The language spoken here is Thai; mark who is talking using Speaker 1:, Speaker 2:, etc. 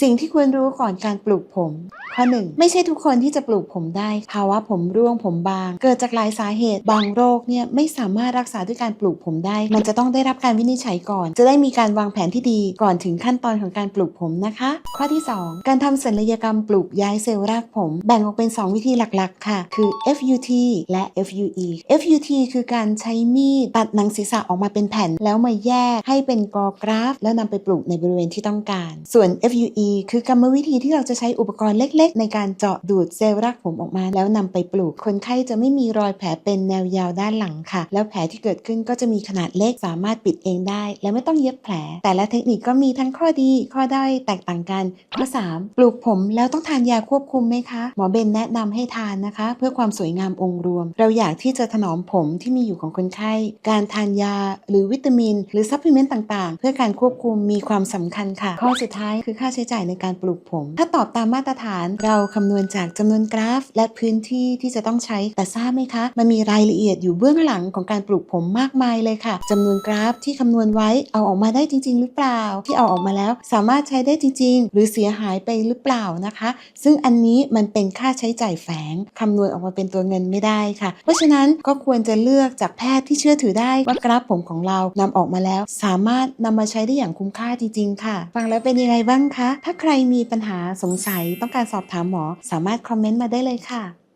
Speaker 1: สิ่งที่ควรรู้ก่อนการปลูกผม ข้อหนึ่งไม่ใช่ทุกคนที่จะปลูกผมได้ ภาวะผมร่วงผมบาง เกิดจากหลายสาเหตุ บางโรคเนี่ยไม่สามารถรักษาด้วยการปลูกผมได้ มันจะต้องได้รับการวินิจฉัยก่อน จะได้มีการวางแผนที่ดีก่อนถึงขั้นตอนของการปลูกผมนะคะ ข้อที่ 2 การทำศัลยกรรมปลูกย้ายเซลล์รากผม แบ่งออกเป็น 2 วิธีหลักๆ ค่ะ คือ FUT และ FUE FUT คือการใช้มีดตัดหนังศีรษะออกมาเป็นแผ่น แล้วมาแยกให้เป็นกอกราฟ แล้วนำไปปลูกในบริเวณที่ต้องการ ส่วน FUE คือกรรมวิธีที่เราจะใช้อุปกรณ์เล็ก ๆ ในการเจาะดูดเซลล์รากผมออกมาแล้วนำไปปลูก คนไข้จะไม่มีรอยแผลเป็นแนวยาวด้านหลังค่ะ แล้วแผลที่เกิดขึ้นก็จะมีขนาดเล็กสามารถปิดเองได้ และไม่ต้องเย็บแผล แต่ละเทคนิคก็มีทั้งข้อดี ข้อด้อยแตกต่างกัน ข้อ 3 ปลูกผมแล้วต้องทานยาควบคุมไหมคะ หมอเบนแนะนำให้ทานนะคะ เพื่อความสวยงามองค์รวม เราอยากที่จะถนอมผมที่มีอยู่ของคนไข้ การทานยาหรือวิตามิน หรือซัพพลีเมนต์ต่างๆ เพื่อการควบคุมมีความสำคัญค่ะ ข้อสุดท้ายคือค่าใช้จ่ายในการปลูกผม ถ้าตอบตามมาตรฐานเราคำนวณจากจำนวนกราฟ และพื้นที่ที่จะต้องใช้ แต่ทราบไหมคะ มันมีรายละเอียดอยู่เบื้องหลังของการปลูกผมมากมายเลยค่ะจำนวนกราฟที่คำนวณไว้เอาออกมาได้จริง ๆ หรือเปล่า ที่เอาออกมาแล้วสามารถใช้ได้จริง ๆ หรือเสียหายไปหรือเปล่านะคะ ซึ่งอันนี้มันเป็นค่าใช้จ่ายแฝงคำนวณออกมาเป็นตัวเงินไม่ได้ค่ะ เพราะฉะนั้นก็ควรจะเลือกจากแพทย์ที่เชื่อถือได้ว่ากราฟผมของเรานำออกมาแล้ว สามารถนำมาใช้ได้อย่างคุ้มค่าจริงๆค่ะ ฟังแล้วเป็นยังไงบ้างคะถ้าใครมีปัญหาสงสัยต้องการสอบถามหมอ สามารถคอมเมนต์มาได้เลยค่ะ